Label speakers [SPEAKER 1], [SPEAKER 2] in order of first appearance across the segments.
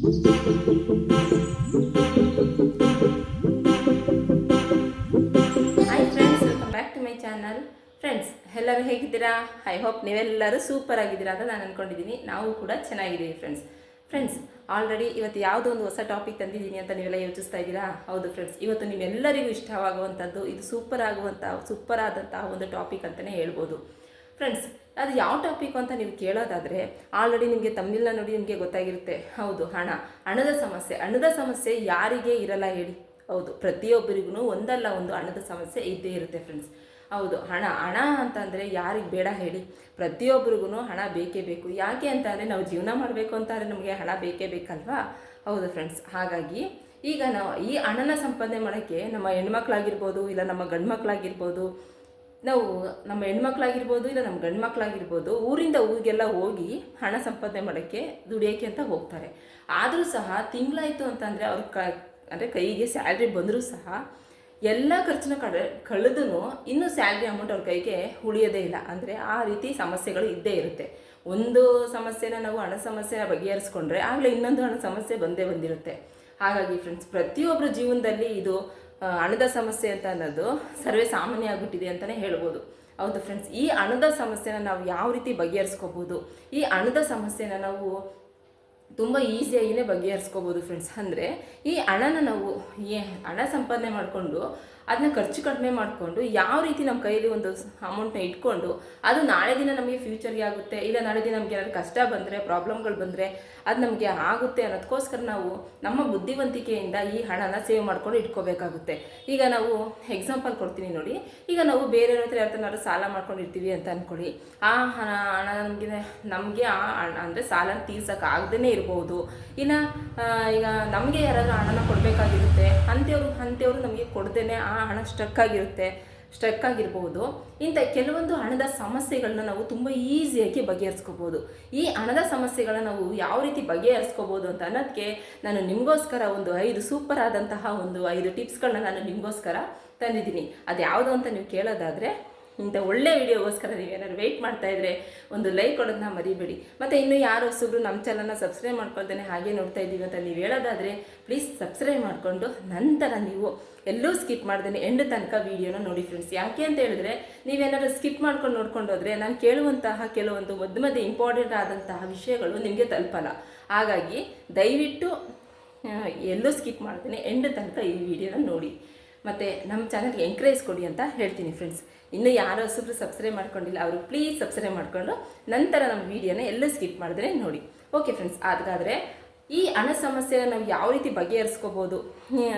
[SPEAKER 1] Hi friends welcome to my channel friends ಎಲ್ಲರೂ ಹೇಗಿದ್ದೀರಾ? I hope ನೀವೆಲ್ಲರೂ ಸೂಪರ್ ಆಗಿದ್ದೀರಾ ಅಂತ ನಾನು ಅಂದ್ಕೊಂಡಿದ್ದೀನಿ ನಾವು ಕೂಡ ಚೆನ್ನಾಗಿದ್ದೀವಿ ಫ್ರೆಂಡ್ಸ್ ಫ್ರೆಂಡ್ಸ್ ಆಲ್ರೆಡಿ ಇವತ್ತು ಯಾವುದೋ ಒಂದು ಹೊಸ ಟಾಪಿಕ್ ತಂದಿದ್ದೀನಿ ಅಂತ ನೀವೆಲ್ಲ ಯೋಚಿಸ್ತಾ ಇದ್ದೀರಾ? ಹೌದು ಫ್ರೆಂಡ್ಸ್ ಇವತ್ತು ನಿಮ್ಮೆಲ್ಲರಿಗೂ ಇಷ್ಟವಾಗುವಂಥದ್ದು, ಇದು ಸೂಪರ್ ಆಗುವಂಥ ಸೂಪರ್ ಆದಂತಹ ಒಂದು ಟಾಪಿಕ್ ಅಂತಲೇ ಹೇಳ್ಬೋದು. ಫ್ರೆಂಡ್ಸ್ ಅದು ಯಾವ ಟಾಪಿಕ್ ಅಂತ ನೀವು ಕೇಳೋದಾದರೆ ಆಲ್ರೆಡಿ ನಿಮಗೆ ತಮ್ಮಿಲ್ಲ ನೋಡಿ ನಿಮಗೆ ಗೊತ್ತಾಗಿರುತ್ತೆ. ಹೌದು, ಹಣ. ಹಣದ ಸಮಸ್ಯೆ. ಹಣದ ಸಮಸ್ಯೆ ಯಾರಿಗೆ ಇರಲ್ಲ ಹೇಳಿ. ಹೌದು, ಪ್ರತಿಯೊಬ್ಬರಿಗೂ ಒಂದಲ್ಲ ಒಂದು ಹಣದ ಸಮಸ್ಯೆ ಇದ್ದೇ ಇರುತ್ತೆ ಫ್ರೆಂಡ್ಸ್ ಹೌದು, ಹಣ. ಹಣ ಅಂತಂದರೆ ಯಾರಿಗೆ ಬೇಡ ಹೇಳಿ. ಪ್ರತಿಯೊಬ್ಬರಿಗೂ ಹಣ ಬೇಕೇ ಬೇಕು. ಯಾಕೆ ಅಂತಂದರೆ ನಾವು ಜೀವನ ಮಾಡಬೇಕು ಅಂತಂದರೆ ನಮಗೆ ಹಣ ಬೇಕೇ ಬೇಕಲ್ವಾ? ಹೌದು ಫ್ರೆಂಡ್ಸ್ ಹಾಗಾಗಿ ಈಗ ನಾವು ಈ ಹಣನ ಸಂಪಾದನೆ ಮಾಡೋಕ್ಕೆ ನಮ್ಮ ಹೆಣ್ಮಕ್ಳಾಗಿರ್ಬೋದು, ಇಲ್ಲ ನಮ್ಮ ಗಂಡು ಮಕ್ಕಳಾಗಿರ್ಬೋದು ನಾವು ನಮ್ಮ ಹೆಣ್ಮಕ್ಳಾಗಿರ್ಬೋದು ಇಲ್ಲ ನಮ್ಮ ಗಂಡು ಮಕ್ಕಳಾಗಿರ್ಬೋದು ಊರಿಂದ ಊರಿಗೆಲ್ಲ ಹೋಗಿ ಹಣ ಸಂಪಾದನೆ ಮಾಡೋಕ್ಕೆ ದುಡಿಯೋಕ್ಕೆ ಅಂತ ಹೋಗ್ತಾರೆ. ಆದರೂ ಸಹ ತಿಂಗಳಾಯಿತು ಅಂತಂದರೆ ಅವ್ರ ಕ, ಅಂದರೆ ಕೈಗೆ ಸ್ಯಾಲ್ರಿ ಬಂದರೂ ಸಹ ಎಲ್ಲ ಖರ್ಚನ್ನ ಕಡೆ ಕಳೆದೂ ಇನ್ನೂ ಸ್ಯಾಲ್ರಿ ಅಮೌಂಟ್ ಅವ್ರ ಕೈಗೆ ಉಳಿಯೋದೇ ಇಲ್ಲ. ಅಂದರೆ ಆ ರೀತಿ ಸಮಸ್ಯೆಗಳು ಇದ್ದೇ ಇರುತ್ತೆ. ಒಂದು ಸಮಸ್ಯೆನ ನಾವು ಹಣ ಸಮಸ್ಯೆನ ಬಗೆಹರಿಸ್ಕೊಂಡ್ರೆ ಆಗಲೇ ಇನ್ನೊಂದು ಹಣ ಸಮಸ್ಯೆ ಬಂದೇ ಬಂದಿರುತ್ತೆ. ಹಾಗಾಗಿ ಫ್ರೆಂಡ್ಸ್ ಪ್ರತಿಯೊಬ್ಬರ ಜೀವನದಲ್ಲಿ ಇದು ಹಣದ ಸಮಸ್ಯೆ ಅಂತ ಅನ್ನೋದು ಸರ್ವೇ ಸಾಮಾನ್ಯ ಆಗಿಬಿಟ್ಟಿದೆ ಅಂತಲೇ ಹೇಳ್ಬೋದು. ಹೌದು ಫ್ರೆಂಡ್ಸ್ ಈ ಹಣದ ಸಮಸ್ಯೆನ ನಾವು ಯಾವ ರೀತಿ ಬಗೆಹರಿಸ್ಕೋಬೋದು? ಈ ಹಣದ ಸಮಸ್ಯೆನ ನಾವು ತುಂಬ ಈಸಿಯಾಗಿಯೇ ಬಗೆಹರಿಸ್ಕೋಬೋದು ಫ್ರೆಂಡ್ಸ್ ಅಂದರೆ ಈ ಹಣನ ನಾವು, ಈ ಹಣ ಸಂಪಾದನೆ ಮಾಡಿಕೊಂಡು ಅದನ್ನ ಖರ್ಚು ಕಡಿಮೆ ಮಾಡಿಕೊಂಡು ಯಾವ ರೀತಿ ನಮ್ಮ ಕೈಯಲ್ಲಿ ಒಂದು ಅಮೌಂಟ್ನ ಇಟ್ಕೊಂಡು ಅದು ನಾಳೆ ದಿನ ನಮಗೆ ಫ್ಯೂಚರ್ಗೆ ಆಗುತ್ತೆ, ಇಲ್ಲ ನಾಳೆ ದಿನ ನಮಗೆ ಏನಾದ್ರು ಕಷ್ಟ ಬಂದರೆ ಪ್ರಾಬ್ಲಮ್ಗಳು ಬಂದರೆ ಅದು ನಮಗೆ ಆಗುತ್ತೆ ಅನ್ನೋದಕ್ಕೋಸ್ಕರ ನಾವು ನಮ್ಮ ಬುದ್ಧಿವಂತಿಕೆಯಿಂದ ಈ ಹಣನ ಸೇವ್ ಮಾಡ್ಕೊಂಡು ಇಟ್ಕೋಬೇಕಾಗುತ್ತೆ. ಈಗ ನಾವು ಎಕ್ಸಾಂಪಲ್ ಕೊಡ್ತೀನಿ ನೋಡಿ. ಈಗ ನಾವು ಬೇರೆಯವ್ರ ಹತ್ರ ಯಾರನ್ನಾದ್ರು ಸಾಲ ಮಾಡ್ಕೊಂಡಿರ್ತೀವಿ ಅಂತ ಅಂದ್ಕೊಳ್ಳಿ ಆ ಹಣ ಹಣ ನಮಗೆ ನಮಗೆ ಆ ಹಣ ಅಂದರೆ ಸಾಲ ತೀರ್ಸಕ್ಕೆ ಆಗದೇ ಇರ್ಬೋದು. ಇನ್ನು ಈಗ ನಮಗೆ ಯಾರಾದರೂ ಹಣನ ಕೊಡಬೇಕಾಗಿರುತ್ತೆ ಅಂಥವ್ರು ಅಂಥವ್ರು ನಮಗೆ ಕೊಡ್ದೇ ಆ ಹಣ ಸ್ಟ್ರಕ್ ಆಗಿರುತ್ತೆ ಸ್ಟ್ರಕ್ ಆಗಿರ್ಬೋದು. ಇಂಥ ಕೆಲವೊಂದು ಹಣದ ಸಮಸ್ಯೆಗಳನ್ನ ನಾವು ತುಂಬ ಈಸಿಯಾಗಿ ಬಗೆಹರಿಸ್ಕೋಬೋದು. ಈ ಹಣದ ಸಮಸ್ಯೆಗಳನ್ನ ನಾವು ಯಾವ ರೀತಿ ಬಗೆಹರಿಸ್ಕೋಬೋದು ಅಂತ ಅನ್ನೋದಕ್ಕೆ ನಾನು ನಿಮಗೋಸ್ಕರ ಒಂದು ಐದು ಸೂಪರ್ ಆದಂತಹ ಒಂದು ಐದು ಟಿಪ್ಸ್ಗಳನ್ನ ನಾನು ನಿಮಗೋಸ್ಕರ ತಂದಿದ್ದೀನಿ. ಅದು ಯಾವುದು ಅಂತ ನೀವು ಕೇಳೋದಾದರೆ ಇಂಥ ಒಳ್ಳೆ ವಿಡಿಯೋಗೋಸ್ಕರ ನೀವೇನಾದ್ರು ವೆಯ್ಟ್ ಮಾಡ್ತಾ ಇದ್ರೆ ಒಂದು ಲೈಕ್ ಕೊಡೋದನ್ನ ಮರಿಬೇಡಿ. ಮತ್ತು ಇನ್ನು ಯಾರು ಹೊಸಬ್ರು ನಮ್ಮ ಚಾನಲ್ನ ಸಬ್ಸ್ಕ್ರೈಬ್ ಮಾಡ್ಕೊಳ್ತಾನೆ ಹಾಗೆ ನೋಡ್ತಾ ಇದ್ದೀವಿ ಅಂತ ನೀವು ಹೇಳೋದಾದರೆ ಪ್ಲೀಸ್ ಸಬ್ಸ್ಕ್ರೈಬ್ ಮಾಡಿಕೊಂಡು ನಂತರ ನೀವು ಎಲ್ಲೂ ಸ್ಕಿಪ್ ಮಾಡ್ದೇ ಎಂಡ್ ತನಕ ವೀಡಿಯೋನ ನೋಡಿ ಫ್ರೆಂಡ್ಸ್ ಯಾಕೆ ಅಂತ ಹೇಳಿದ್ರೆ ನೀವೇನಾದ್ರು ಸ್ಕಿಪ್ ಮಾಡ್ಕೊಂಡು ನೋಡ್ಕೊಂಡು ಹೋದರೆ ನಾನು ಕೇಳುವಂತಹ ಕೆಲವೊಂದು ಮಧ್ಯ ಮಧ್ಯೆ ಇಂಪಾರ್ಟೆಂಟ್ ಆದಂತಹ ವಿಷಯಗಳು ನಿಮಗೆ ತಲುಪಲ್ಲ. ಹಾಗಾಗಿ ದಯವಿಟ್ಟು ಎಲ್ಲೂ ಸ್ಕಿಪ್ ಮಾಡ್ತೇನೆ ಎಂಡ್ ತನಕ ಈ ವಿಡಿಯೋನ ನೋಡಿ. ಮತ್ತು ನಮ್ಮ ಚಾನಲ್ಗೆ ಎಂಕರೇಜ್ ಕೊಡಿ ಅಂತ ಹೇಳ್ತೀನಿ ಫ್ರೆಂಡ್ಸ್ ಇನ್ನು ಯಾರು ಹೊಸಬ್ರು ಸಬ್ಸ್ಕ್ರೈಬ್ ಮಾಡ್ಕೊಂಡಿಲ್ಲ ಅವರು ಪ್ಲೀಸ್ ಸಬ್ಸ್ಕ್ರೈಬ್ ಮಾಡ್ಕೊಂಡು ನಂತರ ನಮ್ಮ ವೀಡಿಯೋನ ಎಲ್ಲ ಸ್ಕಿಪ್ ಮಾಡಿದ್ರೆ ನೋಡಿ. ಓಕೆ ಫ್ರೆಂಡ್ಸ್ ಹಾಗಾದರೆ ಈ ಹಣ ಸಮಸ್ಯೆನ ನಾವು ಯಾವ ರೀತಿ ಬಗೆಹರಿಸ್ಕೋಬೋದು?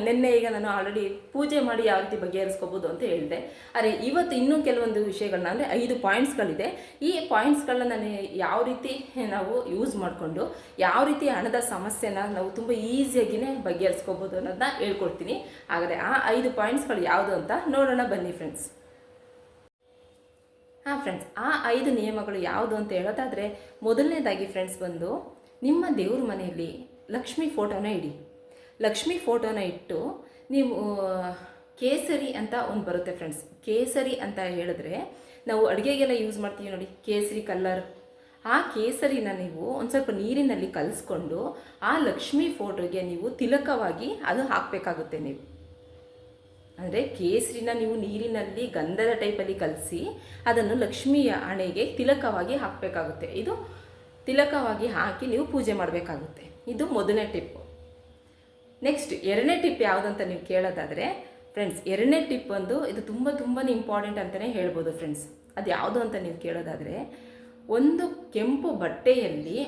[SPEAKER 1] ನಿನ್ನೆ ಈಗ ನಾನು ಆಲ್ರೆಡಿ ಪೂಜೆ ಮಾಡಿ ಯಾವ ರೀತಿ ಬಗೆಹರಿಸ್ಕೋಬೋದು ಅಂತ ಹೇಳಿದೆ. ಆದರೆ ಇವತ್ತು ಇನ್ನೂ ಕೆಲವೊಂದು ವಿಷಯಗಳನ್ನ ಅಂದರೆ ಐದು ಪಾಯಿಂಟ್ಸ್ಗಳಿದೆ ಈ ಪಾಯಿಂಟ್ಸ್ಗಳನ್ನ ನಾನು ಯಾವ ರೀತಿ ನಾವು ಯೂಸ್ ಮಾಡಿಕೊಂಡು, ಯಾವ ರೀತಿ ಹಣದ ಸಮಸ್ಯೆನ ನಾವು ತುಂಬ ಈಸಿಯಾಗಿಯೇ ಬಗೆಹರಿಸ್ಕೋಬೋದು ಅನ್ನೋದನ್ನ ಹೇಳ್ಕೊಡ್ತೀನಿ. ಆದರೆ ಆ ಐದು ಪಾಯಿಂಟ್ಸ್ಗಳು ಯಾವುದು ಅಂತ ನೋಡೋಣ ಬನ್ನಿ ಫ್ರೆಂಡ್ಸ್ ಹಾಂ ಫ್ರೆಂಡ್ಸ್ ಆ ಐದು ನಿಯಮಗಳು ಯಾವುದು ಅಂತ ಹೇಳೋದಾದರೆ ಮೊದಲನೇದಾಗಿ ಫ್ರೆಂಡ್ಸ್ ಬಂದು ನಿಮ್ಮ ದೇವ್ರ ಮನೆಯಲ್ಲಿ ಲಕ್ಷ್ಮಿ ಫೋಟೋನ ಇಡಿ. ಲಕ್ಷ್ಮಿ ಫೋಟೋನ ಇಟ್ಟು ನೀವು ಕೇಸರಿ ಅಂತ ಒಂದು ಬರುತ್ತೆ ಫ್ರೆಂಡ್ಸ್ ಕೇಸರಿ ಅಂತ ಹೇಳಿದ್ರೆ ನಾವು ಅಡುಗೆಗೆಲ್ಲ ಯೂಸ್ ಮಾಡ್ತೀವಿ ನೋಡಿ, ಕೇಸರಿ ಕಲ್ಲರ್ ಆ ಕೇಸರಿನ ನೀವು ಒಂದು ಸ್ವಲ್ಪ ನೀರಿನಲ್ಲಿ ಕಲಿಸ್ಕೊಂಡು ಆ ಲಕ್ಷ್ಮಿ ಫೋಟೋಗೆ ನೀವು ತಿಲಕವಾಗಿ ಅದು ಹಾಕಬೇಕಾಗುತ್ತೆ ನೀವು. ಅಂದರೆ ಕೇಸರಿನ ನೀವು ನೀರಿನಲ್ಲಿ ಗಂಧದ ಟೈಪಲ್ಲಿ ಕಲಸಿ ಅದನ್ನು ಲಕ್ಷ್ಮಿಯ ಹಣೆಗೆ ತಿಲಕವಾಗಿ ಹಾಕಬೇಕಾಗುತ್ತೆ. ಇದು ತಿಲಕವಾಗಿ ಹಾಕಿ ನೀವು ಪೂಜೆ ಮಾಡಬೇಕಾಗುತ್ತೆ. ಇದು ಮೊದಲನೇ ಟಿಪ್ಪು. ನೆಕ್ಸ್ಟ್ ಎರಡನೇ ಟಿಪ್ ಯಾವುದಂತ ನೀವು ಕೇಳೋದಾದರೆ ಫ್ರೆಂಡ್ಸ್ ಎರಡನೇ ಟಿಪ್ ಒಂದು ಇದು ತುಂಬ ತುಂಬಾ ಇಂಪಾರ್ಟೆಂಟ್ ಅಂತಲೇ ಹೇಳ್ಬೋದು ಫ್ರೆಂಡ್ಸ್ ಅದು ಯಾವುದು ಅಂತ ನೀವು ಕೇಳೋದಾದರೆ, ಒಂದು ಕೆಂಪು ಬಟ್ಟೆಯಲ್ಲಿ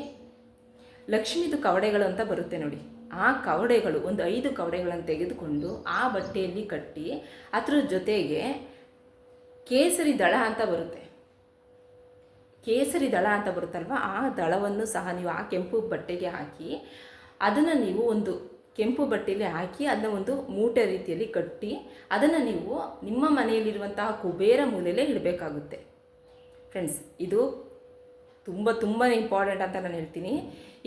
[SPEAKER 1] ಲಕ್ಷ್ಮೀದು ಕವಡೆಗಳು ಅಂತ ಬರುತ್ತೆ ನೋಡಿ. ಆ ಕವಡೆಗಳು, ಒಂದು ಐದು ಕವಡೆಗಳನ್ನು ತೆಗೆದುಕೊಂಡು ಆ ಬಟ್ಟೆಯಲ್ಲಿ ಕಟ್ಟಿ ಅದರ ಜೊತೆಗೆ ಕೇಸರಿ ದಳ ಅಂತ ಬರುತ್ತೆ. ಕೇಸರಿ ದಳ ಅಂತ ಬರುತ್ತಲ್ವ? ಆ ದಳವನ್ನು ಸಹ ನೀವು ಆ ಕೆಂಪು ಬಟ್ಟೆಗೆ ಹಾಕಿ, ಅದನ್ನು ನೀವು ಒಂದು ಕೆಂಪು ಬಟ್ಟೆಯಲ್ಲಿ ಹಾಕಿ, ಅದನ್ನ ಒಂದು ಮೂಟೆ ರೀತಿಯಲ್ಲಿ ಕಟ್ಟಿ, ಅದನ್ನು ನೀವು ನಿಮ್ಮ ಮನೆಯಲ್ಲಿರುವಂತಹ ಕುಬೇರ ಮೂಲೆಯಲ್ಲೇ ಇಡಬೇಕಾಗುತ್ತೆ. ಫ್ರೆಂಡ್ಸ್ ಇದು ತುಂಬ ತುಂಬಾ ಇಂಪಾರ್ಟೆಂಟ್ ಅಂತ ನಾನು ಹೇಳ್ತೀನಿ.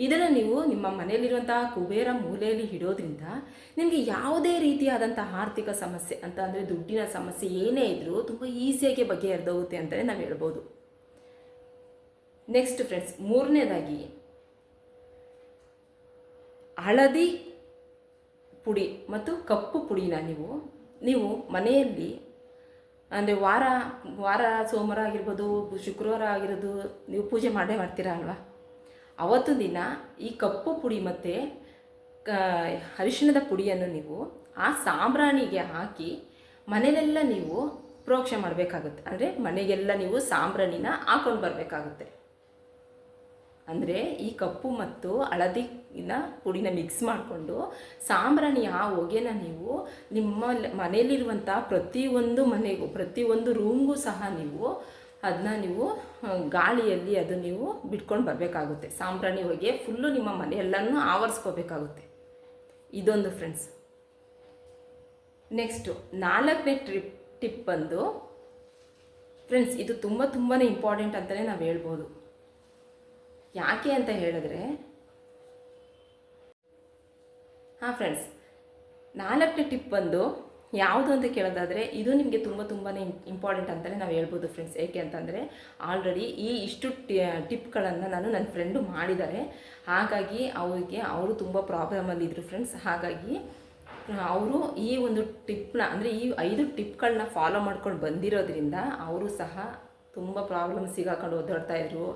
[SPEAKER 1] ಇದನ್ನು ನೀವು ನಿಮ್ಮ ಮನೆಯಲ್ಲಿರುವಂತಹ ಕುಬೇರ ಮೂಲೆಯಲ್ಲಿ ಇಡೋದ್ರಿಂದ ನಿಮಗೆ ಯಾವುದೇ ರೀತಿಯಾದಂತಹ ಆರ್ಥಿಕ ಸಮಸ್ಯೆ ಅಂತ ಅಂದರೆ ದುಡ್ಡಿನ ಸಮಸ್ಯೆ ಏನೇ ಇದ್ದರೂ ತುಂಬ ಈಸಿಯಾಗಿ ಬಗೆಹರಿದೋಗುತ್ತೆ ಅಂತಲೇ ನಾವು ಹೇಳ್ಬೋದು. ನೆಕ್ಸ್ಟ್ ಫ್ರೆಂಡ್ಸ್ ಮೂರನೇದಾಗಿ ಹಳದಿ ಪುಡಿ ಮತ್ತು ಕಪ್ಪು ಪುಡಿನ ನೀವು ನೀವು ಮನೆಯಲ್ಲಿ ಅಂದರೆ ವಾರ ವಾರ ಸೋಮವಾರ ಆಗಿರ್ಬೋದು ಶುಕ್ರವಾರ ಆಗಿರೋದು ನೀವು ಪೂಜೆ ಮಾಡೇ ಮಾಡ್ತೀರಾ ಅಲ್ವಾ? ಅವತ್ತು ದಿನ ಈ ಕಪ್ಪು ಪುಡಿ ಮತ್ತು, ಕ, ಅರಿಶಿಣದ ಪುಡಿಯನ್ನು ನೀವು ಆ ಸಾಂಬ್ರಾಣಿಗೆ ಹಾಕಿ ಮನೆಯಲ್ಲೆಲ್ಲ ನೀವು ಪ್ರೋಕ್ಷ ಮಾಡಬೇಕಾಗುತ್ತೆ. ಅಂದರೆ ಮನೆಗೆಲ್ಲ ನೀವು ಸಾಂಬ್ರಾಣಿನ ಹಾಕೊಂಡು ಬರಬೇಕಾಗುತ್ತೆ. ಅಂದರೆ ಈ ಕಪ್ಪು ಮತ್ತು ಹಳದಿನ ಪುಡಿನ ಮಿಕ್ಸ್ ಮಾಡಿಕೊಂಡು ಸಾಂಬ್ರಾಣಿ ಆ ಹೊಗೆನ ನೀವು ನಿಮ್ಮ ಮನೆಯಲ್ಲಿರುವಂಥ ಪ್ರತಿಯೊಂದು ಮನೆಗೂ, ಪ್ರತಿಯೊಂದು ರೂಮ್ಗೂ ಸಹ ನೀವು ಅದನ್ನ ನೀವು ಗಾಳಿಯಲ್ಲಿ ಅದು ನೀವು ಬಿಟ್ಕೊಂಡು ಬರಬೇಕಾಗುತ್ತೆ. ಸಾಂಬ್ರಾಣಿ ಹೊಗೆ ಫುಲ್ಲು ನಿಮ್ಮ ಮನೆಯೆಲ್ಲನೂ ಆವರಿಸ್ಕೋಬೇಕಾಗುತ್ತೆ. ಇದೊಂದು ಫ್ರೆಂಡ್ಸ್ ನೆಕ್ಸ್ಟು ನಾಲ್ಕನೇ ಟ್ರಿಪ್ ಟಿಪ್ ಬಂದು ಫ್ರೆಂಡ್ಸ್ ಇದು ತುಂಬ ತುಂಬಾ ಇಂಪಾರ್ಟೆಂಟ್ ಅಂತಲೇ ನಾವು ಹೇಳ್ಬೋದು. ಯಾಕೆ ಅಂತ ಹೇಳಿದ್ರೆ, ಹಾಂ ಫ್ರೆಂಡ್ಸ್ ನಾಲ್ಕನೇ ಟಿಪ್ ಬಂದು ಯಾವುದು ಅಂತ ಕೇಳೋದಾದರೆ, ಇದು ನಿಮಗೆ ತುಂಬ ತುಂಬಾ ಇಂಪಾರ್ಟೆಂಟ್ ಅಂತಲೇ ನಾವು ಹೇಳ್ಬೋದು ಫ್ರೆಂಡ್ಸ್ ಏಕೆ ಅಂತಂದರೆ ಆಲ್ರೆಡಿ ಈ ಇಷ್ಟು ಟಿಪ್ಗಳನ್ನು ನಾನು ನನ್ನ ಫ್ರೆಂಡು ಮಾಡಿದ್ದಾರೆ. ಹಾಗಾಗಿ ಅವರಿಗೆ ಅವರು ತುಂಬ ಪ್ರಾಬ್ಲಮಲ್ಲಿದ್ದರು ಫ್ರೆಂಡ್ಸ್ ಹಾಗಾಗಿ, ಅವರು ಈ ಒಂದು ಟಿಪ್ನ ಅಂದರೆ ಈ ಐದು ಟಿಪ್ಗಳನ್ನ ಫಾಲೋ ಮಾಡ್ಕೊಂಡು ಬಂದಿರೋದ್ರಿಂದ, ಅವರು ಸಹ ತುಂಬ ಪ್ರಾಬ್ಲಮ್ ಸಿಗಾಕೊಂಡು ಓದಾಡ್ತಾ ಇದ್ರು.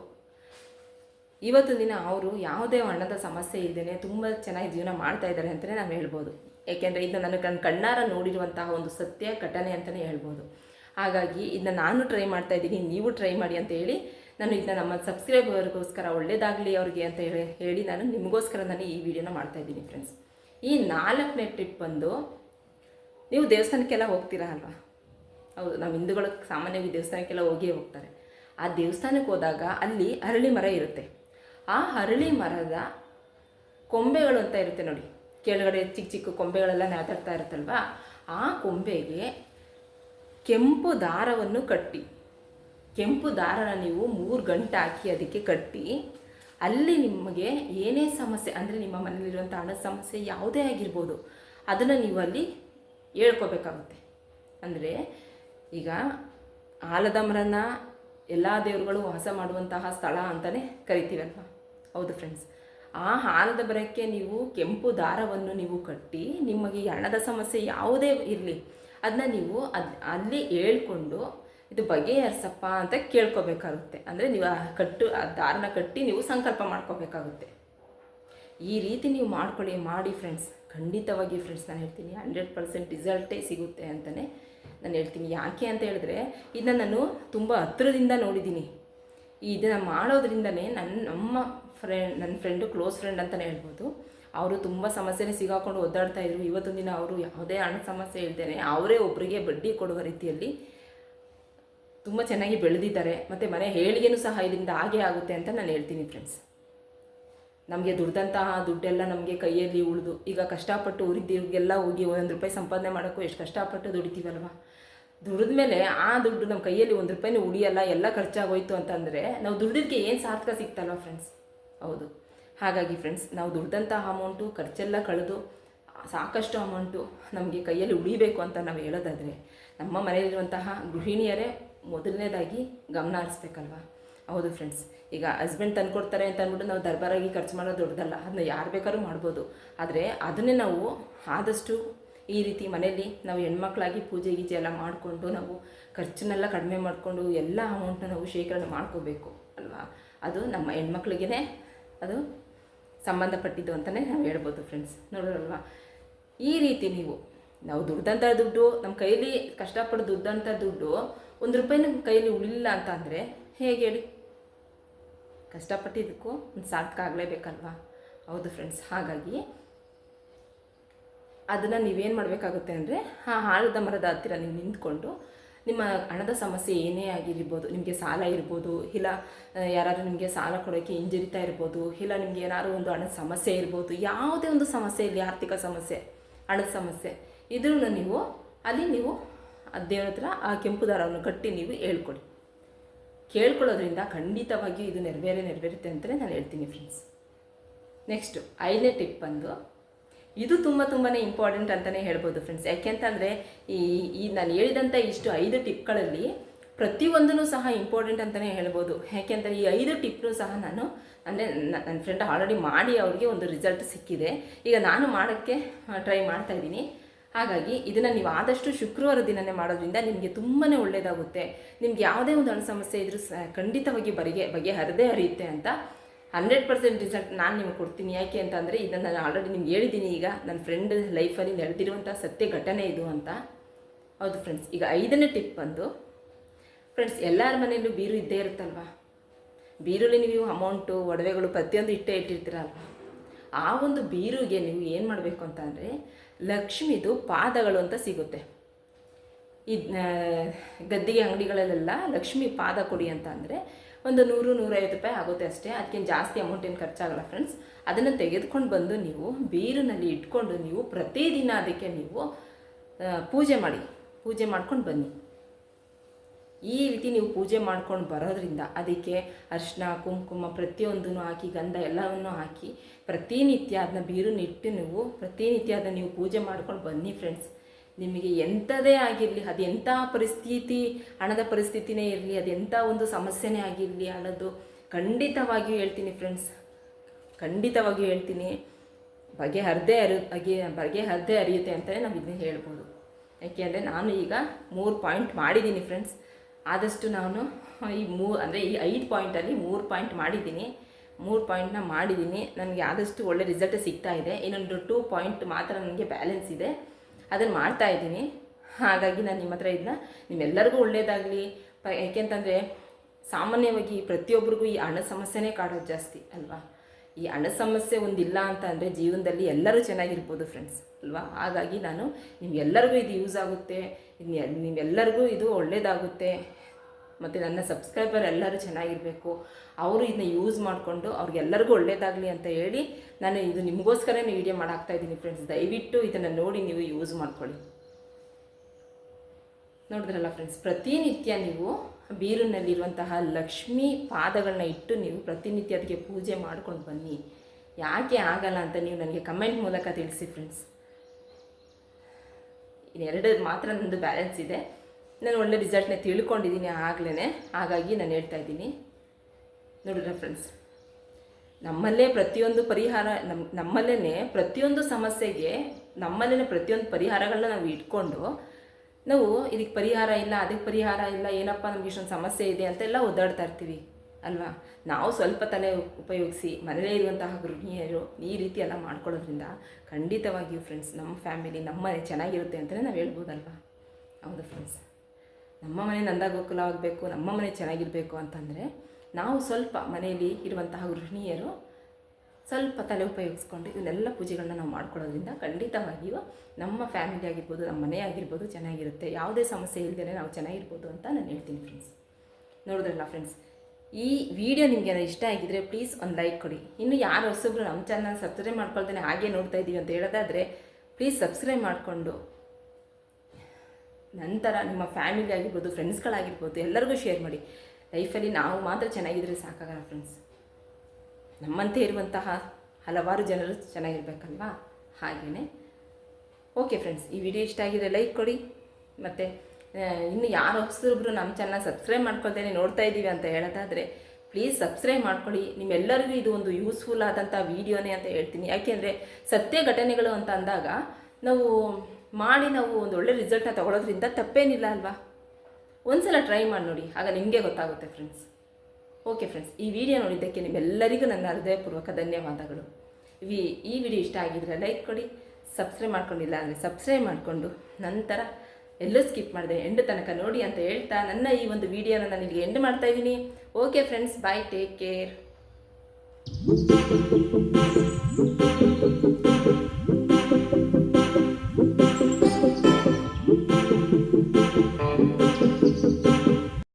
[SPEAKER 1] ಇವತ್ತು ದಿನ ಅವರು ಯಾವುದೇ ಹಣದ ಸಮಸ್ಯೆ ಇಲ್ಲದೇ ತುಂಬ ಚೆನ್ನಾಗಿ ಜೀವನ ಮಾಡ್ತಾ ಇದ್ದಾರೆ ಅಂತಲೇ ನಾವು ಹೇಳ್ಬೋದು. ಏಕೆಂದರೆ ಇದನ್ನ ನಾನು ಕಣ್ ಕಣ್ಣಾರ ನೋಡಿರುವಂತಹ ಒಂದು ಸತ್ಯ ಘಟನೆ ಅಂತಲೇ ಹೇಳ್ಬೋದು. ಹಾಗಾಗಿ ಇದನ್ನ ನಾನು ಟ್ರೈ ಮಾಡ್ತಾ ಇದ್ದೀನಿ, ನೀವು ಟ್ರೈ ಮಾಡಿ ಅಂತ ಹೇಳಿ ನಾನು ಇದನ್ನ ನಮ್ಮ ಸಬ್ಸ್ಕ್ರೈಬರ್ಗೋಸ್ಕರ ಒಳ್ಳೇದಾಗಲಿ ಅವ್ರಿಗೆ ಅಂತ ಹೇಳಿ ಹೇಳಿ ನಾನು ನಿಮಗೋಸ್ಕರ ನಾನು ಈ ವಿಡಿಯೋನ ಮಾಡ್ತಾ ಇದ್ದೀನಿ ಫ್ರೆಂಡ್ಸ್ ಈ ನಾಲ್ಕನೇ ಟ್ರಿಪ್ ಬಂದು ನೀವು ದೇವಸ್ಥಾನಕ್ಕೆಲ್ಲ ಹೋಗ್ತೀರಾ ಅಲ್ವಾ? ಹೌದು ನಮ್ಮ ಹಿಂದೂಗಳು ಸಾಮಾನ್ಯವಾಗಿ ದೇವಸ್ಥಾನಕ್ಕೆಲ್ಲ ಹೋಗಿಯೇ ಹೋಗ್ತಾರೆ. ಆ ದೇವಸ್ಥಾನಕ್ಕೆ ಹೋದಾಗ ಅಲ್ಲಿ ಅರಳಿ ಮರ ಇರುತ್ತೆ. ಆ ಹರಳಿ ಮರದ ಕೊಂಬೆಗಳು ಅಂತ ಇರುತ್ತೆ ನೋಡಿ. ಕೆಳಗಡೆ ಚಿಕ್ಕ ಚಿಕ್ಕ ಕೊಂಬೆಗಳೆಲ್ಲ ನಾತಾಡ್ತಾ ಇರುತ್ತಲ್ವಾ? ಆ ಕೊಂಬೆಗೆ ಕೆಂಪು ದಾರವನ್ನು ಕಟ್ಟಿ. ಕೆಂಪು ದಾರನ ನೀವು ಮೂರು ಗಂಟೆ ಹಾಕಿ ಅದಕ್ಕೆ ಕಟ್ಟಿ. ಅಲ್ಲಿ ನಿಮಗೆ ಏನೇ ಸಮಸ್ಯೆ, ಅಂದರೆ ನಿಮ್ಮ ಮನೇಲಿರುವಂಥ ಹಣದ ಸಮಸ್ಯೆ ಯಾವುದೇ ಆಗಿರ್ಬೋದು, ಅದನ್ನು ನೀವು ಅಲ್ಲಿ ಹೇಳ್ಕೋಬೇಕಾಗುತ್ತೆ. ಅಂದರೆ ಈಗ ಆಲದ ಮರನ ಎಲ್ಲ ದೇವರುಗಳು ವಾಸ ಮಾಡುವಂತಹ ಸ್ಥಳ ಅಂತಲೇ ಕರಿತೀವಲ್ವ ಹೌದು ಫ್ರೆಂಡ್ಸ್ ಆ ಹಾಲದ ಬರಕ್ಕೆ ನೀವು ಕೆಂಪು ದಾರವನ್ನು ನೀವು ಕಟ್ಟಿ ನಿಮಗೆ ಹಣದ ಸಮಸ್ಯೆ ಯಾವುದೇ ಇರಲಿ ಅದನ್ನ ನೀವು ಅದು, ಅಲ್ಲಿ ಹೇಳ್ಕೊಂಡು ಇದು ಬಗೆಹರಿಸಪ್ಪ ಅಂತ ಕೇಳ್ಕೊಬೇಕಾಗುತ್ತೆ. ಅಂದರೆ ನೀವು ಆ ಕಟ್ಟು, ಆ ದಾರನ ಕಟ್ಟಿ ನೀವು ಸಂಕಲ್ಪ ಮಾಡ್ಕೋಬೇಕಾಗುತ್ತೆ. ಈ ರೀತಿ ನೀವು ಮಾಡ್ಕೊಳ್ಳಿ, ಮಾಡಿ ಫ್ರೆಂಡ್ಸ್ ಖಂಡಿತವಾಗಿ ಫ್ರೆಂಡ್ಸ್ ನಾನು ಹೇಳ್ತೀನಿ ಹಂಡ್ರೆಡ್ ಪರ್ಸೆಂಟ್ ರಿಸಲ್ಟೇ ಸಿಗುತ್ತೆ ಅಂತಲೇ ನಾನು ಹೇಳ್ತೀನಿ. ಯಾಕೆ ಅಂತ ಹೇಳಿದ್ರೆ, ಇದನ್ನ ನಾನು ತುಂಬ ಹತ್ತಿರದಿಂದ ನೋಡಿದ್ದೀನಿ. ಇದನ್ನು ಮಾಡೋದ್ರಿಂದನೇ ನನ್ನ ನಮ್ಮ ಫ್ರೆಂಡ್ ನನ್ನ ಫ್ರೆಂಡು ಕ್ಲೋಸ್ ಫ್ರೆಂಡ್ ಅಂತಲೇ ಹೇಳ್ಬೋದು. ಅವರು ತುಂಬ ಸಮಸ್ಯೆನೇ ಸಿಗಾಕೊಂಡು ಒದ್ದಾಡ್ತಾ ಇದ್ರು. ಇವತ್ತೊಂದು ದಿನ ಅವರು ಯಾವುದೇ ಹಣ ಸಮಸ್ಯೆ ಇಲ್ದೇನೆ ಅವರೇ ಒಬ್ಬರಿಗೆ ಬಡ್ಡಿ ಕೊಡುವ ರೀತಿಯಲ್ಲಿ ತುಂಬ ಚೆನ್ನಾಗಿ ಬೆಳೆದಿದ್ದಾರೆ. ಮತ್ತು ಮನೆ ಹೇಳಿಗೆನೂ ಸಹ ಇದರಿಂದ ಹಾಗೆ ಆಗುತ್ತೆ ಅಂತ ನಾನು ಹೇಳ್ತೀನಿ ಫ್ರೆಂಡ್ಸ್ ನಮಗೆ ದುಡ್ದಂತಹ ದುಡ್ಡೆಲ್ಲ ನಮಗೆ ಕೈಯಲ್ಲಿ ಉಳಿದು, ಈಗ ಕಷ್ಟಪಟ್ಟು ಉರಿದಿವ್ರಿಗೆಲ್ಲ ಹೋಗಿ ಒಂದು ರೂಪಾಯಿ ಸಂಪಾದನೆ ಮಾಡೋಕ್ಕೂ ಎಷ್ಟು ಕಷ್ಟಪಟ್ಟು ದುಡಿತೀವಲ್ವ? ದುಡಿದ ಮೇಲೆ ಆ ದುಡ್ಡು ನಮ್ಮ ಕೈಯಲ್ಲಿ ಒಂದು ರೂಪಾಯಿನೂ ಉಳಿಯಲ್ಲ, ಎಲ್ಲ ಖರ್ಚಾಗೋಯ್ತು ಅಂತಂದರೆ ನಾವು ದುಡ್ಡಿದ್ದಕ್ಕೆ ಏನು ಸಾರ್ಥಕ ಸಿಗ್ತಲ್ವ ಫ್ರೆಂಡ್ಸ್ ಹೌದು. ಹಾಗಾಗಿ ಫ್ರೆಂಡ್ಸ್ ನಾವು ದುಡ್ದಂತಹ ಅಮೌಂಟು ಖರ್ಚೆಲ್ಲ ಕಳೆದು ಸಾಕಷ್ಟು ಅಮೌಂಟು ನಮಗೆ ಕೈಯಲ್ಲಿ ಉಳಿಬೇಕು ಅಂತ ನಾವು ಹೇಳೋದಾದರೆ, ನಮ್ಮ ಮನೆಯಲ್ಲಿರುವಂತಹ ಗೃಹಿಣಿಯರೇ ಮೊದಲನೇದಾಗಿ ಗಮನ ಹರಿಸ್ಬೇಕಲ್ವಾ? ಹೌದು ಫ್ರೆಂಡ್ಸ್ ಈಗ ಹಸ್ಬೆಂಡ್ ತಂದ್ಕೊಡ್ತಾರೆ ಅಂತ ಅಂದ್ಬಿಟ್ಟು ನಾವು ದರ್ಬಾರಾಗಿ ಖರ್ಚು ಮಾಡೋದು ದೊಡ್ಡದಲ್ಲ, ಅದನ್ನ ಯಾರು ಬೇಕಾದ್ರೂ ಮಾಡ್ಬೋದು. ಆದರೆ ಅದನ್ನೇ ನಾವು ಆದಷ್ಟು ಈ ರೀತಿ ಮನೆಯಲ್ಲಿ ನಾವು ಹೆಣ್ಮಕ್ಳಾಗಿ ಪೂಜೆ ಗೀಜೆ ಎಲ್ಲ ಮಾಡಿಕೊಂಡು ನಾವು ಖರ್ಚನ್ನೆಲ್ಲ ಕಡಿಮೆ ಮಾಡಿಕೊಂಡು ಎಲ್ಲ ಅಮೌಂಟ್ನ ನಾವು ಶೇಖರಣೆ ಮಾಡ್ಕೋಬೇಕು ಅಲ್ವಾ? ಅದು ನಮ್ಮ ಹೆಣ್ಮಕ್ಳಿಗೇ ಅದು ಸಂಬಂಧಪಟ್ಟಿದ್ದು ಅಂತಲೇ ನಾವು ಹೇಳ್ಬೋದು ಫ್ರೆಂಡ್ಸ್ ನೋಡೋರಲ್ವಾ ಈ ರೀತಿ ನೀವು, ನಾವು ದುಡ್ದಂಥ ದುಡ್ಡು, ನಮ್ಮ ಕೈಯಲ್ಲಿ ಕಷ್ಟಪಟ್ಟು ದುಡ್ದಂಥ ದುಡ್ಡು, ಒಂದು ರೂಪಾಯಿ ನಮ್ಮ ಕೈಯಲ್ಲಿ ಉಳಿಲಿಲ್ಲ ಅಂತ ಅಂದರೆ ಹೇಗೆ ಹೇಳಿ? ಕಷ್ಟಪಟ್ಟಿದ್ದಕ್ಕೂ ಒಂದು ಸಾರ್ಥಕ ಆಗಲೇಬೇಕಲ್ವಾ? ಹೌದು ಫ್ರೆಂಡ್ಸ್ ಹಾಗಾಗಿ ಅದನ್ನು ನೀವೇನು ಮಾಡಬೇಕಾಗುತ್ತೆ ಅಂದರೆ, ಆ ಹಾಳದ ಮರದ ಹತ್ತಿರ ನೀವು ನಿಂತ್ಕೊಂಡು ನಿಮ್ಮ ಹಣದ ಸಮಸ್ಯೆ ಏನೇ ಆಗಿರ್ಬೋದು, ನಿಮಗೆ ಸಾಲ ಇರ್ಬೋದು, ಇಲ್ಲ ಯಾರಾದರೂ ನಿಮಗೆ ಸಾಲ ಕೊಡೋಕ್ಕೆ ಹಿಂಜರಿತಾ ಇರ್ಬೋದು, ಇಲ್ಲ ನಿಮಗೆ ಏನಾದ್ರು ಒಂದು ಹಣದ ಸಮಸ್ಯೆ ಇರ್ಬೋದು, ಯಾವುದೇ ಒಂದು ಸಮಸ್ಯೆ ಇರಲಿ ಆರ್ಥಿಕ ಸಮಸ್ಯೆ, ಹಣದ ಸಮಸ್ಯೆ ಇದ್ರೂ ನೀವು ಅಲ್ಲಿ ನೀವು ದೇವ್ರ ಹತ್ರ ಆ ಕೆಂಪು ದಾರವನ್ನು ಕಟ್ಟಿ ನೀವು ಹೇಳ್ಕೊಡಿ. ಕೇಳ್ಕೊಳ್ಳೋದ್ರಿಂದ ಖಂಡಿತವಾಗಿಯೂ ಇದು ನೆರವೇರೇ, ನೆರವೇರುತ್ತೆ ಅಂತಲೇ ನಾನು ಹೇಳ್ತೀನಿ ಫ್ರೆಂಡ್ಸ್ ನೆಕ್ಸ್ಟು ಐದನೇ ಟಿಪ್ ಬಂದು ಇದು ತುಂಬ ತುಂಬಾ ಇಂಪಾರ್ಟೆಂಟ್ ಅಂತಲೇ ಹೇಳ್ಬೋದು ಫ್ರೆಂಡ್ಸ್ ಯಾಕೆಂತಂದರೆ ಈ ಈ ನಾನು ಹೇಳಿದಂಥ ಇಷ್ಟು ಐದು ಟಿಪ್ಗಳಲ್ಲಿ ಪ್ರತಿಯೊಂದೂ ಸಹ ಇಂಪಾರ್ಟೆಂಟ್ ಅಂತಲೇ ಹೇಳ್ಬೋದು. ಯಾಕೆಂದರೆ ಈ ಐದು ಟಿಪ್ನು ಸಹ ನಾನು, ಅಂದರೆ ನನ್ನ ಫ್ರೆಂಡ್ ಆಲ್ರೆಡಿ ಮಾಡಿ ಅವ್ರಿಗೆ ಒಂದು ರಿಸಲ್ಟ್ ಸಿಕ್ಕಿದೆ. ಈಗ ನಾನು ಮಾಡೋಕ್ಕೆ ಟ್ರೈ ಮಾಡ್ತಾ ಇದ್ದೀನಿ. ಹಾಗಾಗಿ ಇದನ್ನು ನೀವು ಆದಷ್ಟು ಶುಕ್ರವಾರ ದಿನನೇ ಮಾಡೋದ್ರಿಂದ ನಿಮಗೆ ತುಂಬಾ ಒಳ್ಳೆಯದಾಗುತ್ತೆ ನಿಮ್ಗೆ ಯಾವುದೇ ಒಂದು ಹಣ ಸಮಸ್ಯೆ ಇದ್ರೂ ಸ, ಖಂಡಿತವಾಗಿ ಬಗೆ ಬಗೆಹರದೇ ಹರಿಯುತ್ತೆ ಅಂತ ಹಂಡ್ರೆಡ್ ಪರ್ಸೆಂಟ್ ರಿಸಲ್ಟ್ ನಾನು ನಿಮ್ಗೆ ಕೊಡ್ತೀನಿ. ಯಾಕೆ ಅಂತಂದರೆ ಇದನ್ನು ನಾನು ಆಲ್ರೆಡಿ ನಿಮ್ಗೆ ಹೇಳಿದ್ದೀನಿ ಈಗ. ನನ್ನ ಫ್ರೆಂಡ್ ಲೈಫಲ್ಲಿ ನಡೆದಿರುವಂಥ ಸತ್ಯ ಘಟನೆ ಇದು ಅಂತ. ಹೌದು ಫ್ರೆಂಡ್ಸ್ ಈಗ ಐದನೇ ಟಿಪ್ ಬಂದು ಫ್ರೆಂಡ್ಸ್ ಎಲ್ಲರ ಮನೆಯಲ್ಲೂ ಬೀರು ಇದ್ದೇ ಇರುತ್ತಲ್ವಾ? ಬೀರಲ್ಲಿ ನೀವು ಅಮೌಂಟು ಒಡವೆಗಳು ಪ್ರತಿಯೊಂದು ಇಟ್ಟೇ ಇಟ್ಟಿರ್ತೀರಲ್ವ ಆ ಒಂದು ಬೀರುಗೆ ನೀವು ಏನು ಮಾಡಬೇಕು ಅಂತಂದರೆ ಲಕ್ಷ್ಮಿದು ಪಾದಗಳು ಅಂತ ಸಿಗುತ್ತೆ. ಈ ಗದ್ದಿಗೆ ಅಂಗಡಿಗಳಲ್ಲೆಲ್ಲ ಲಕ್ಷ್ಮಿ ಪಾದ ಕೊಡಿ ಅಂತ ಅಂದರೆ ಒಂದು ನೂರು, ನೂರೈವತ್ತು ರೂಪಾಯಿ ಆಗುತ್ತೆ ಅಷ್ಟೇ. ಅದಕ್ಕೇನು ಜಾಸ್ತಿ ಅಮೌಂಟ್ ಏನು ಖರ್ಚಾಗಲ್ಲ ಫ್ರೆಂಡ್ಸ್ ಅದನ್ನು ತೆಗೆದುಕೊಂಡು ಬಂದು ನೀವು ಬೀರಿನಲ್ಲಿ ಇಟ್ಕೊಂಡು ನೀವು ಪ್ರತಿದಿನ ಅದಕ್ಕೆ ನೀವು ಪೂಜೆ ಮಾಡಿ. ಪೂಜೆ ಮಾಡ್ಕೊಂಡು ಬನ್ನಿ. ಈ ರೀತಿ ನೀವು ಪೂಜೆ ಮಾಡ್ಕೊಂಡು ಬರೋದ್ರಿಂದ ಅದಕ್ಕೆ ಅರಿಶಿನ, ಕುಂಕುಮ ಪ್ರತಿಯೊಂದನ್ನು ಹಾಕಿ, ಗಂಧ ಎಲ್ಲವನ್ನು ಹಾಕಿ ಪ್ರತಿನಿತ್ಯ ಅದನ್ನ ಬೀರು ಇಟ್ಟು ನೀವು ಪ್ರತಿನಿತ್ಯ ಅದನ್ನ ನೀವು ಪೂಜೆ ಮಾಡ್ಕೊಂಡು ಬನ್ನಿ ಫ್ರೆಂಡ್ಸ್ ನಿಮಗೆ ಎಂಥದೇ ಆಗಿರಲಿ ಅದು ಎಂಥ ಪರಿಸ್ಥಿತಿ, ಹಣದ ಪರಿಸ್ಥಿತಿನೇ ಇರಲಿ ಅದು ಎಂಥ ಒಂದು ಸಮಸ್ಯೆನೇ ಆಗಿರಲಿ ಅನ್ನೋದು ಖಂಡಿತವಾಗಿಯೂ ಹೇಳ್ತೀನಿ ಫ್ರೆಂಡ್ಸ್ ಖಂಡಿತವಾಗಿಯೂ ಹೇಳ್ತೀನಿ. ಬಗೆ ಹರಿದೇ ಅರಿ ಬಗೆ ಹರಿದೇ ಅರಿಯುತ್ತೆ ಅಂತಲೇ ನಾವು ಇದನ್ನ ಹೇಳ್ಬೋದು. ಯಾಕೆಂದರೆ ನಾನು ಈಗ ಮೂರು ಪಾಯಿಂಟ್ ಮಾಡಿದ್ದೀನಿ ಫ್ರೆಂಡ್ಸ್ ಆದಷ್ಟು ನಾನು ಈ ಮೂ, ಅಂದರೆ ಈ ಐದು ಪಾಯಿಂಟಲ್ಲಿ ಮೂರು ಪಾಯಿಂಟ್ ಮಾಡಿದ್ದೀನಿ. ಮೂರು ಪಾಯಿಂಟ್ನ ಮಾಡಿದ್ದೀನಿ. ನನಗೆ ಆದಷ್ಟು ಒಳ್ಳೆ ರಿಸಲ್ಟ್ ಸಿಗ್ತಾ ಇದೆ. ಇನ್ನೊಂದು ಟೂ ಪಾಯಿಂಟ್ ಮಾತ್ರ ನನಗೆ ಬ್ಯಾಲೆನ್ಸ್ ಇದೆ. ಅದನ್ನು ಮಾಡ್ತಾ ಇದ್ದೀನಿ. ಹಾಗಾಗಿ ನಾನು ನಿಮ್ಮ ಹತ್ರ ಇದನ್ನ ನಿಮ್ಮೆಲ್ಲರಿಗೂ ಒಳ್ಳೆಯದಾಗಲಿ ಯಾಕೆಂತಂದರೆ ಸಾಮಾನ್ಯವಾಗಿ ಪ್ರತಿಯೊಬ್ಬರಿಗೂ ಈ ಹಣ ಸಮಸ್ಯೆನೇ ಕಾಡೋದು ಜಾಸ್ತಿ, ಅಲ್ವಾ? ಈ ಹಣ ಸಮಸ್ಯೆ ಒಂದಿಲ್ಲ ಅಂತ ಅಂದರೆ ಜೀವನದಲ್ಲಿ ಎಲ್ಲರೂ ಚೆನ್ನಾಗಿರ್ಬೋದು ಫ್ರೆಂಡ್ಸ್ ಅಲ್ವಾ? ಹಾಗಾಗಿ ನಾನು ನಿಮ್ಗೆಲ್ಲರಿಗೂ ಇದು ಯೂಸ್ ಆಗುತ್ತೆ. ನಿಮ್ಮೆಲ್ಲರಿಗೂ ಇದು ಒಳ್ಳೆಯದಾಗುತ್ತೆ ಮತ್ತು ನನ್ನ ಸಬ್ಸ್ಕ್ರೈಬರ್ ಎಲ್ಲರೂ ಚೆನ್ನಾಗಿರಬೇಕು. ಅವರು ಇದನ್ನ ಯೂಸ್ ಮಾಡಿಕೊಂಡು ಅವ್ರಿಗೆಲ್ಲರಿಗೂ ಒಳ್ಳೆಯದಾಗಲಿ ಅಂತ ಹೇಳಿ ನಾನು ಇದು ನಿಮಗೋಸ್ಕರನೇ ವಿಡಿಯೋ ಮಾಡಾಕ್ತಾ ಇದ್ದೀನಿ ಫ್ರೆಂಡ್ಸ್ ದಯವಿಟ್ಟು ಇದನ್ನು ನೋಡಿ ನೀವು ಯೂಸ್ ಮಾಡ್ಕೊಳ್ಳಿ. ನೋಡಿದ್ರಲ್ಲ ಫ್ರೆಂಡ್ಸ್ ಪ್ರತಿನಿತ್ಯ ನೀವು ಬೀರುನಲ್ಲಿರುವಂತಹ ಲಕ್ಷ್ಮಿ ಪಾದಗಳನ್ನ ಇಟ್ಟು ನೀವು ಪ್ರತಿನಿತ್ಯ ಅದಕ್ಕೆ ಪೂಜೆ ಮಾಡ್ಕೊಂಡು ಬನ್ನಿ. ಯಾಕೆ ಆಗಲ್ಲ ಅಂತ ನೀವು ನನಗೆ ಕಮೆಂಟ್ ಮೂಲಕ ತಿಳಿಸಿ ಫ್ರೆಂಡ್ಸ್ ಇನ್ನೆರಡು ಮಾತ್ರ ನಂದು ಬ್ಯಾಲೆನ್ಸ್ ಇದೆ. ನಾನು ಒಳ್ಳೆ ರಿಸಲ್ಟ್ನ ತಿಳ್ಕೊಂಡಿದ್ದೀನಿ ಆಗಲೇ ಹಾಗಾಗಿ ನಾನು ಹೇಳ್ತಾ ಇದ್ದೀನಿ. ನೋಡಿದ್ರೆ ಫ್ರೆಂಡ್ಸ್ ನಮ್ಮಲ್ಲೇ ಪ್ರತಿಯೊಂದು ಪರಿಹಾರ ನಮ್ಮ ನಮ್ಮಲ್ಲೇ ಪ್ರತಿಯೊಂದು ಸಮಸ್ಯೆಗೆ ನಮ್ಮಲ್ಲೇ ಪ್ರತಿಯೊಂದು ಪರಿಹಾರಗಳನ್ನ ನಾವು ಇಟ್ಕೊಂಡು ನಾವು ಇದಕ್ಕೆ ಪರಿಹಾರ ಇಲ್ಲ, ಅದಕ್ಕೆ ಪರಿಹಾರ ಇಲ್ಲ, ಏನಪ್ಪ ನಮ್ಗೆ ಇಷ್ಟೊಂದು ಸಮಸ್ಯೆ ಇದೆ ಅಂತೆಲ್ಲ ಒದ್ದಾಡ್ತಾ ಇರ್ತೀವಿ, ಅಲ್ವಾ? ನಾವು ಸ್ವಲ್ಪ ತಲೆ ಉಪಯೋಗಿಸಿ ಮನೇಲೇ ಇರುವಂತಹ ಗೃಹಿಣಿಯರು ಈ ರೀತಿ ಎಲ್ಲ ಮಾಡ್ಕೊಳ್ಳೋದ್ರಿಂದ ಖಂಡಿತವಾಗಿಯೂ ಫ್ರೆಂಡ್ಸ್ ನಮ್ಮ ಫ್ಯಾಮಿಲಿ ನಮ್ಮನೆ ಚೆನ್ನಾಗಿರುತ್ತೆ ಅಂತಲೇ ನಾವು ಹೇಳ್ಬೋದಲ್ವಾ? ಹೌದು ಫ್ರೆಂಡ್ಸ್ ನಮ್ಮ ಮನೆ ನಂದಗೋಕುಲ ಆಗಬೇಕು ನಮ್ಮ ಮನೆ ಚೆನ್ನಾಗಿರಬೇಕು ಅಂತಂದರೆ ನಾವು ಸ್ವಲ್ಪ ಮನೆಯಲ್ಲಿ ಇರುವಂತಹ ಗೃಹಿಣಿಯರು ಸ್ವಲ್ಪ ತಲೆ ಉಪಯೋಗಿಸ್ಕೊಂಡು ಇವನ್ನೆಲ್ಲ ಪೂಜೆಗಳನ್ನ ನಾವು ಮಾಡ್ಕೊಳ್ಳೋದ್ರಿಂದ ಖಂಡಿತವಾಗಿಯೂ ನಮ್ಮ ಫ್ಯಾಮಿಲಿ ಆಗಿರ್ಬೋದು, ನಮ್ಮ ಮನೆ ಆಗಿರ್ಬೋದು ಚೆನ್ನಾಗಿರುತ್ತೆ. ಯಾವುದೇ ಸಮಸ್ಯೆ ಇಲ್ಲದೇ ನಾವು ಚೆನ್ನಾಗಿರ್ಬೋದು ಅಂತ ನಾನು ಹೇಳ್ತೀನಿ ಫ್ರೆಂಡ್ಸ್ ನೋಡಿದ್ರಲ್ಲ ಫ್ರೆಂಡ್ಸ್ ಈ ವಿಡಿಯೋ ನಿಮಗೆ ಇಷ್ಟ ಆಗಿದ್ರೆ ಪ್ಲೀಸ್ ಒಂದು ಲೈಕ್ ಕೊಡಿ. ಇನ್ನು ಯಾರು ಹೊಸಬ್ರು ನಮ್ಮ ಚಾನಲ್ ಸಬ್ಸ್ಕ್ರೈಬ್ ಮಾಡ್ಕೊಳ್ತಾನೆ ಹಾಗೆ ನೋಡ್ತಾ ಇದ್ದೀವಿ ಅಂತ ಹೇಳೋದಾದರೆ ಪ್ಲೀಸ್ ಸಬ್ಸ್ಕ್ರೈಬ್ ಮಾಡಿಕೊಂಡು ನಂತರ ನಿಮ್ಮ ಫ್ಯಾಮಿಲಿ ಆಗಿರ್ಬೋದು ಫ್ರೆಂಡ್ಸ್ಗಳಾಗಿರ್ಬೋದು ಎಲ್ಲರಿಗೂ ಶೇರ್ ಮಾಡಿ. ಲೈಫಲ್ಲಿ ನಾವು ಮಾತ್ರ ಚೆನ್ನಾಗಿದ್ರೆ ಸಾಕಾಗಲ್ಲ ಫ್ರೆಂಡ್ಸ್ ನಮ್ಮಂತೆ ಇರುವಂತಹ ಹಲವಾರು ಜನರು ಚೆನ್ನಾಗಿರ್ಬೇಕಲ್ವಾ? ಹಾಗೇ ಓಕೆ ಫ್ರೆಂಡ್ಸ್ ಈ ವಿಡಿಯೋ ಇಷ್ಟ ಆಗಿದೆ ಲೈಕ್ ಕೊಡಿ. ಮತ್ತು ಇನ್ನು ಯಾರು ಹೊಸಬ್ರು ನಮ್ಮ ಚಾನಲ್ ಸಬ್ಸ್ಕ್ರೈಬ್ ಮಾಡ್ಕೊಳ್ತೇನೆ ನೋಡ್ತಾ ಇದ್ದೀವಿ ಅಂತ ಹೇಳೋದಾದರೆ ಪ್ಲೀಸ್ ಸಬ್ಸ್ಕ್ರೈಬ್ ಮಾಡ್ಕೊಳ್ಳಿ ನಿಮ್ಮೆಲ್ಲರಿಗೂ ಇದು ಒಂದು ಯೂಸ್ಫುಲ್ ಆದಂಥ ವೀಡಿಯೋನೇ ಅಂತ ಹೇಳ್ತೀನಿ. ಯಾಕೆಂದರೆ ಸತ್ಯ ಘಟನೆಗಳು ಅಂತ ಅಂದಾಗ, ನಾವು ಮಾಡಿ ನಾವು ಒಂದು ಒಳ್ಳೆ ರಿಸಲ್ಟ್ನ ತಗೊಳ್ಳೋದ್ರಿಂದ ತಪ್ಪೇನಿಲ್ಲ ಅಲ್ವಾ? ಒಂದ್ಸಲ ಟ್ರೈ ಮಾಡಿ ನೋಡಿ. ಆಗ ನಿಮಗೆ ಗೊತ್ತಾಗುತ್ತೆ ಫ್ರೆಂಡ್ಸ್ ಓಕೆ ಫ್ರೆಂಡ್ಸ್ ಈ ವಿಡಿಯೋ ನೋಡಿದ್ದಕ್ಕೆ ನಿಮ್ಮೆಲ್ಲರಿಗೂ ನನ್ನ ಹೃದಯಪೂರ್ವಕ ಧನ್ಯವಾದಗಳು. ವಿ, ಈ ವಿಡಿಯೋ ಇಷ್ಟ ಆಗಿದ್ರೆ ಲೈಕ್ ಕೊಡಿ ಸಬ್ಸ್ಕ್ರೈಬ್ ಮಾಡ್ಕೊಂಡಿಲ್ಲ ಅಂದರೆ ಸಬ್ಸ್ಕ್ರೈಬ್ ಮಾಡಿಕೊಂಡು ನಂತರ ಎಲ್ಲೂ ಸ್ಕಿಪ್ ಮಾಡಿದೆ ಎಂಡ್ ತನಕ ನೋಡಿ ಅಂತ ಹೇಳ್ತಾ ನನ್ನ ಈ ಒಂದು ವಿಡಿಯೋನ ನಾನು ಇಲ್ಲಿಗೆ ಎಂಡ್ ಮಾಡ್ತಾ ಇದ್ದೀನಿ. Okay friends bye take care